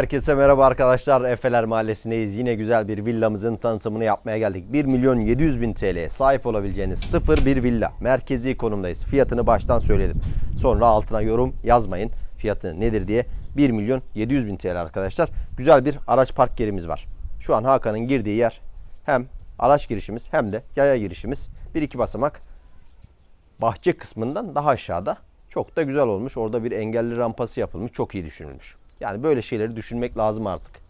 Herkese merhaba arkadaşlar. Efeler Mahallesi'ndeyiz. Yine güzel bir villamızın tanıtımını yapmaya geldik. 1 milyon 700 bin TL'ye sahip olabileceğiniz sıfır bir villa. Merkezi konumdayız. Fiyatını baştan söyledim. Sonra altına yorum yazmayın. Fiyatı nedir diye. 1 milyon 700 bin TL arkadaşlar. Güzel bir araç park yerimiz var. Şu an Hakan'ın girdiği yer hem araç girişimiz hem de yaya girişimiz. Bir iki basamak bahçe kısmından daha aşağıda. Çok da güzel olmuş. Orada bir engelli rampası yapılmış. Çok iyi düşünülmüş. Yani böyle şeyleri düşünmek lazım artık.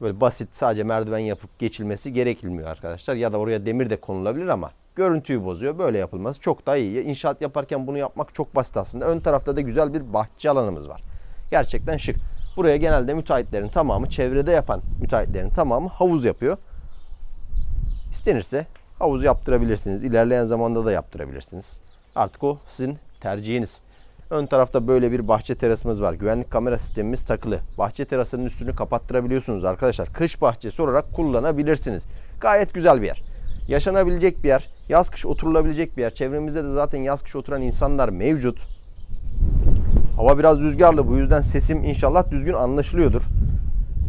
Böyle basit sadece merdiven yapıp geçilmesi gerekilmiyor arkadaşlar. Ya da oraya demir de konulabilir ama görüntüyü bozuyor. Böyle yapılması çok daha iyi. İnşaat yaparken bunu yapmak çok basit aslında. Ön tarafta da güzel bir bahçe alanımız var. Gerçekten şık. Buraya genelde müteahhitlerin tamamı, çevrede yapan müteahhitlerin tamamı havuz yapıyor. İstenirse havuz yaptırabilirsiniz. İlerleyen zamanda da yaptırabilirsiniz. Artık o sizin tercihiniz. Ön tarafta böyle bir bahçe terasımız var. Güvenlik kamera sistemimiz takılı. Bahçe terasının üstünü kapattırabiliyorsunuz arkadaşlar. Kış bahçesi olarak kullanabilirsiniz. Gayet güzel bir yer. Yaşanabilecek bir yer. Yaz kış oturulabilecek bir yer. Çevremizde de zaten yaz kış oturan insanlar mevcut. Hava biraz rüzgarlı. Bu yüzden sesim inşallah düzgün anlaşılıyordur.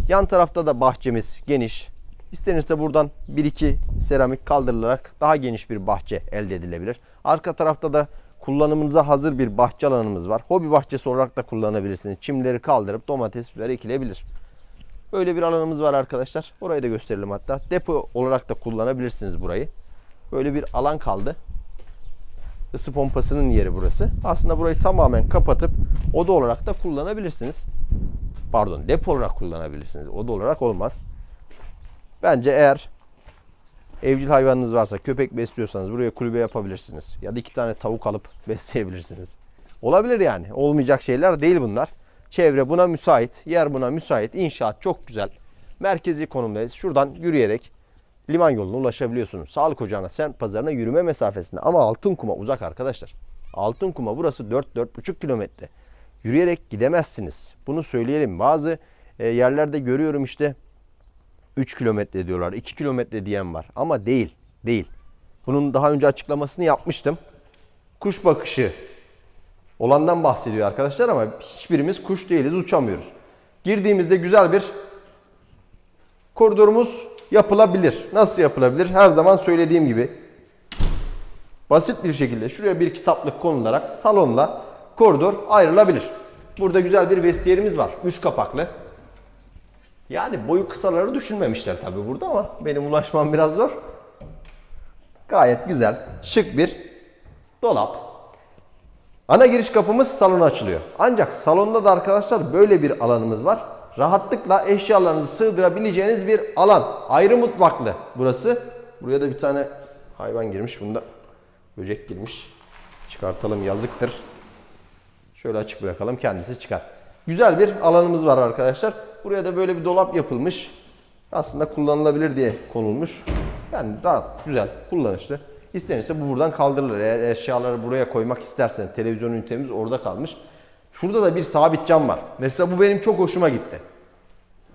Yan tarafta da bahçemiz geniş. İstenirse buradan 1-2 seramik kaldırılarak daha geniş bir bahçe elde edilebilir. Arka tarafta da kullanımınıza hazır bir bahçe alanımız var. Hobi bahçesi olarak da kullanabilirsiniz. Çimleri kaldırıp domates, biber ekilebilir. Böyle bir alanımız var arkadaşlar. Orayı da gösterelim hatta. Depo olarak da kullanabilirsiniz burayı. Böyle bir alan kaldı. Isı pompasının yeri burası. Aslında burayı tamamen kapatıp oda olarak da kullanabilirsiniz. Pardon depo olarak kullanabilirsiniz. Oda olarak olmaz. Bence eğer evcil hayvanınız varsa, köpek besliyorsanız buraya kulübe yapabilirsiniz. Ya da iki tane tavuk alıp besleyebilirsiniz. Olabilir yani. Olmayacak şeyler değil bunlar. Çevre buna müsait, yer buna müsait. İnşaat çok güzel. Merkezi konumdayız. Şuradan yürüyerek liman yoluna ulaşabiliyorsunuz. Sağlık ocağına, semt pazarına yürüme mesafesinde. Ama Altınkum'a uzak arkadaşlar. Altınkum'a burası 4-4,5 kilometre. Yürüyerek gidemezsiniz. Bunu söyleyelim. Bazı e, yerlerde görüyorum işte 3 kilometre diyorlar, 2 kilometre diyen var. Ama değil, değil. Bunun daha önce açıklamasını yapmıştım. Kuş bakışı olandan bahsediyor arkadaşlar ama hiçbirimiz kuş değiliz, uçamıyoruz. Girdiğimizde güzel bir koridorumuz yapılabilir. Nasıl yapılabilir? Her zaman söylediğim gibi basit bir şekilde şuraya bir kitaplık konularak salonla koridor ayrılabilir. Burada güzel bir vestiyerimiz var. 3 kapaklı. Yani boyu kısaları düşünmemişler tabii burada ama benim ulaşmam biraz zor. Gayet güzel, şık bir dolap. Ana giriş kapımız salona açılıyor. Ancak salonda da arkadaşlar böyle bir alanımız var. Rahatlıkla eşyalarınızı sığdırabileceğiniz bir alan. Ayrı mutfaklı burası. Buraya da bir tane hayvan girmiş. Bunda böcek girmiş. Çıkartalım yazıktır. Şöyle açık bırakalım kendisi çıkar. Güzel bir alanımız var arkadaşlar. Buraya da böyle bir dolap yapılmış. Aslında kullanılabilir diye konulmuş. Yani rahat, güzel, kullanışlı. İstenirse bu buradan kaldırılır. Eğer eşyaları buraya koymak istersen televizyon ünitemiz orada kalmış. Şurada da bir sabit cam var. Mesela bu benim çok hoşuma gitti.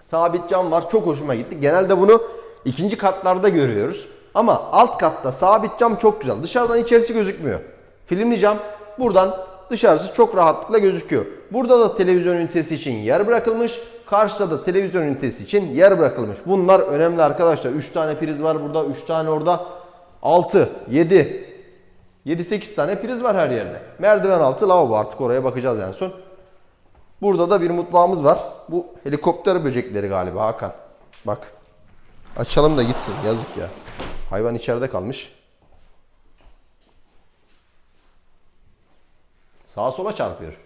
Sabit cam var çok hoşuma gitti. Genelde bunu ikinci katlarda görüyoruz. Ama alt katta sabit cam çok güzel. Dışarıdan içerisi gözükmüyor. Filmli cam buradan dışarısı çok rahatlıkla gözüküyor. Burada da televizyon ünitesi için yer bırakılmış. Karşıda da televizyon ünitesi için yer bırakılmış. Bunlar önemli arkadaşlar. 3 tane priz var burada, 3 tane orada. 6, 7, 7-8 tane priz var her yerde. Merdiven altı lavabo artık oraya bakacağız en son. Burada da bir mutfağımız var. Bu helikopter böcekleri galiba Hakan. Bak. Açalım da gitsin yazık ya. Hayvan içeride kalmış. Sağa sola çarpıyor.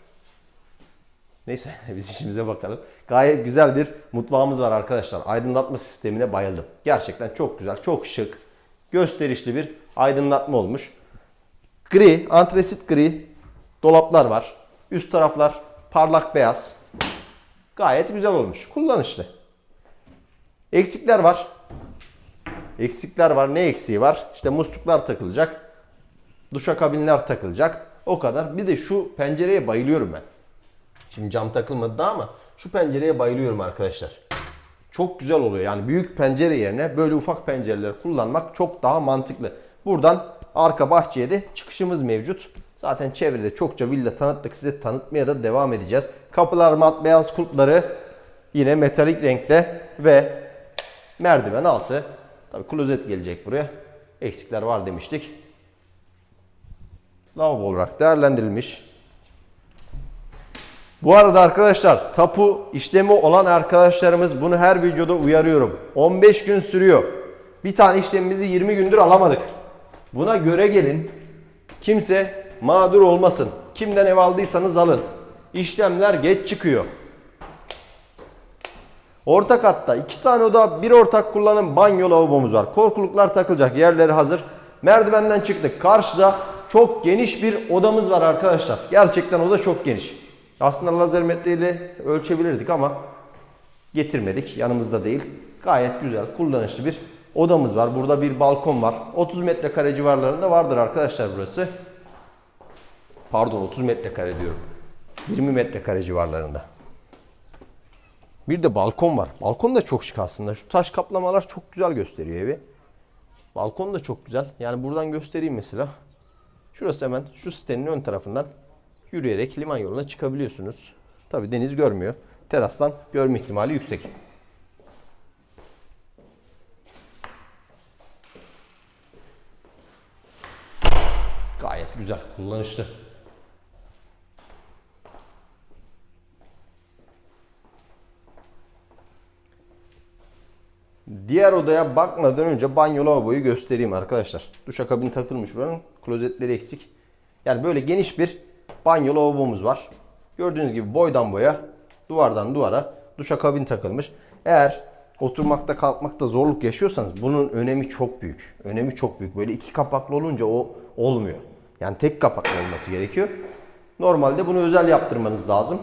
Neyse biz işimize bakalım. Gayet güzel bir mutfağımız var arkadaşlar. Aydınlatma sistemine bayıldım. Gerçekten çok güzel, çok şık, gösterişli bir aydınlatma olmuş. Gri, antresit gri dolaplar var. Üst taraflar parlak beyaz. Gayet güzel olmuş. Kullanışlı. Eksikler var. Eksikler var. Ne eksiği var? İşte musluklar takılacak. Duşakabinler takılacak. O kadar. Bir de şu pencereye bayılıyorum ben. Şimdi cam takılmadı da ama şu pencereye bayılıyorum arkadaşlar. Çok güzel oluyor. Yani büyük pencere yerine böyle ufak pencereler kullanmak çok daha mantıklı. Buradan arka bahçeye de çıkışımız mevcut. Zaten çevrede çokça villa tanıttık. Size tanıtmaya da devam edeceğiz. Kapılar mat beyaz kulpları. Yine metalik renkte ve merdiven altı. Tabii klozet gelecek buraya. Eksikler var demiştik. Lavabo olarak değerlendirilmiş. Bu arada arkadaşlar tapu işlemi olan arkadaşlarımız bunu her videoda uyarıyorum. 15 gün sürüyor. Bir tane işlemimizi 20 gündür alamadık. Buna göre gelin. Kimse mağdur olmasın. Kimden ev aldıysanız alın. İşlemler geç çıkıyor. Orta katta iki tane oda, bir ortak kullanım banyo lavabomuz var. Korkuluklar takılacak, yerleri hazır. Merdivenden çıktık. Karşıda çok geniş bir odamız var arkadaşlar. Gerçekten oda çok geniş. Aslında lazer metreyle ölçebilirdik ama getirmedik. Yanımızda değil. Gayet güzel, kullanışlı bir odamız var. Burada bir balkon var. 30 metrekare civarlarında vardır arkadaşlar burası. Pardon 30 metrekare diyorum. 20 metrekare civarlarında. Bir de balkon var. Balkon da çok şık aslında. Şu taş kaplamalar çok güzel gösteriyor evi. Balkon da çok güzel. Yani buradan göstereyim mesela. Şurası hemen şu sitenin ön tarafından yürüyerek liman yoluna çıkabiliyorsunuz. Tabi deniz görmüyor. Terastan görme ihtimali yüksek. Gayet güzel, kullanışlı. Diğer odaya bakmadan önce banyo lavaboyu göstereyim arkadaşlar. Duşakabin takılmış buranın. Klozetleri eksik. Yani böyle geniş bir banyo lavabomuz var. Gördüğünüz gibi boydan boya, duvardan duvara duşakabin takılmış. Eğer oturmakta kalkmakta zorluk yaşıyorsanız bunun önemi çok büyük. Önemi çok büyük. Böyle iki kapaklı olunca o olmuyor. Yani tek kapaklı olması gerekiyor. Normalde bunu özel yaptırmanız lazım.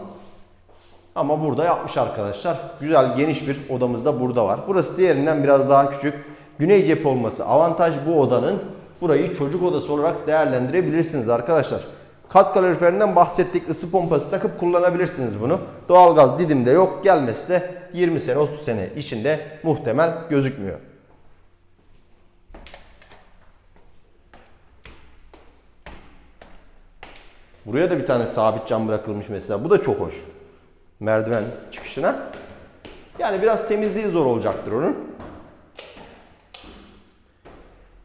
Ama burada yapmış arkadaşlar. Güzel geniş bir odamız da burada var. Burası diğerinden biraz daha küçük. Güney cephe olması avantaj bu odanın. Burayı çocuk odası olarak değerlendirebilirsiniz arkadaşlar. Kat kaloriferinden bahsettik. Isı pompası takıp kullanabilirsiniz bunu. Doğalgaz Didim'de yok. Gelmesi de 20 sene 30 sene içinde muhtemel gözükmüyor. Buraya da bir tane sabit cam bırakılmış mesela. Bu da çok hoş merdiven çıkışına. Yani biraz temizliği zor olacaktır onun.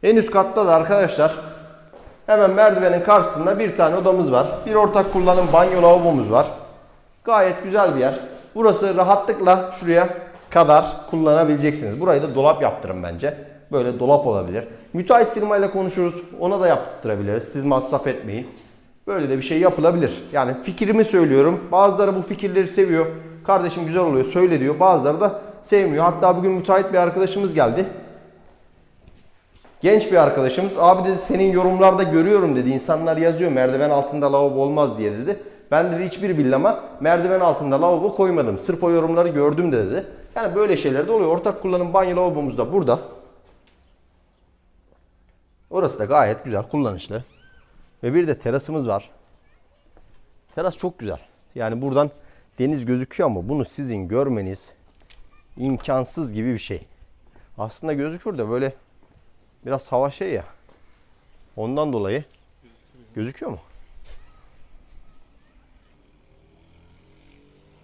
En üst katta da arkadaşlar hemen merdivenin karşısında bir tane odamız var. Bir ortak kullanım banyo lavabomuz var. Gayet güzel bir yer. Burası rahatlıkla şuraya kadar kullanabileceksiniz. Burayı da dolap yaptırın bence. Böyle dolap olabilir. Müteahhit firmayla konuşuruz. Ona da yaptırabiliriz. Siz masraf etmeyin. Böyle de bir şey yapılabilir. Yani fikrimi söylüyorum. Bazıları bu fikirleri seviyor. Kardeşim güzel oluyor söyle diyor. Bazıları da sevmiyor. Hatta bugün müteahhit bir arkadaşımız geldi. Genç bir arkadaşımız. Abi dedi senin yorumlarda görüyorum dedi. İnsanlar yazıyor merdiven altında lavabo olmaz diye dedi. Ben dedi hiçbir villama merdiven altında lavabo koymadım. Sırf o yorumları gördüm de dedi. Yani böyle şeyler de oluyor. Ortak kullanım banyo lavabomuz da burada. Orası da gayet güzel, kullanışlı. Ve bir de terasımız var. Teras çok güzel. Yani buradan deniz gözüküyor ama bunu sizin görmeniz imkansız gibi bir şey. Aslında gözükür de böyle biraz hava şey ya. Ondan dolayı gözüküyor mu?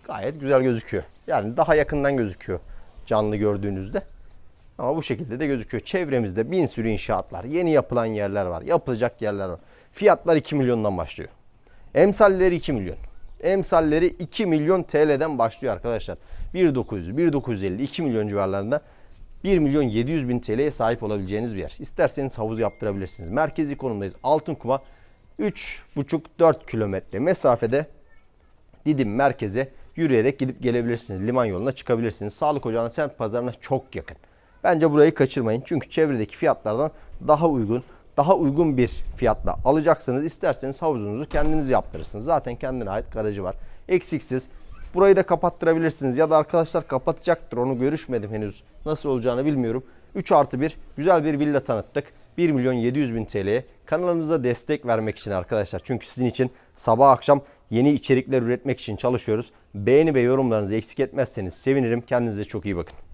Gayet güzel gözüküyor. Yani daha yakından gözüküyor canlı gördüğünüzde. Ama bu şekilde de gözüküyor. Çevremizde bin sürü inşaatlar, yeni yapılan yerler var, yapılacak yerler var. Fiyatlar 2 milyondan başlıyor. Emsalleri 2 milyon. Emsalleri 2 milyon TL'den başlıyor arkadaşlar. 1.900, 1.950, 2 milyon civarlarında 1 milyon 700 bin TL'ye sahip olabileceğiniz bir yer. İsterseniz havuz yaptırabilirsiniz. Merkezi konumdayız. Altınkuma 3,5-4 kilometre mesafede Didim merkeze yürüyerek gidip gelebilirsiniz. Liman yoluna çıkabilirsiniz. Sağlık ocağına semt pazarına çok yakın. Bence burayı kaçırmayın. Çünkü çevredeki fiyatlardan daha uygun, daha uygun bir fiyatla alacaksınız. İsterseniz havuzunuzu kendiniz yaptırırsınız. Zaten kendine ait garajı var. Eksiksiz. Burayı da kapattırabilirsiniz. Ya da arkadaşlar kapatacaktır. Onu görüşmedim henüz. Nasıl olacağını bilmiyorum. 3 artı 1 güzel bir villa tanıttık. 1 milyon 700 bin TL'ye kanalımıza destek vermek için arkadaşlar. Çünkü sizin için sabah akşam yeni içerikler üretmek için çalışıyoruz. Beğeni ve yorumlarınızı eksik etmezseniz sevinirim. Kendinize çok iyi bakın.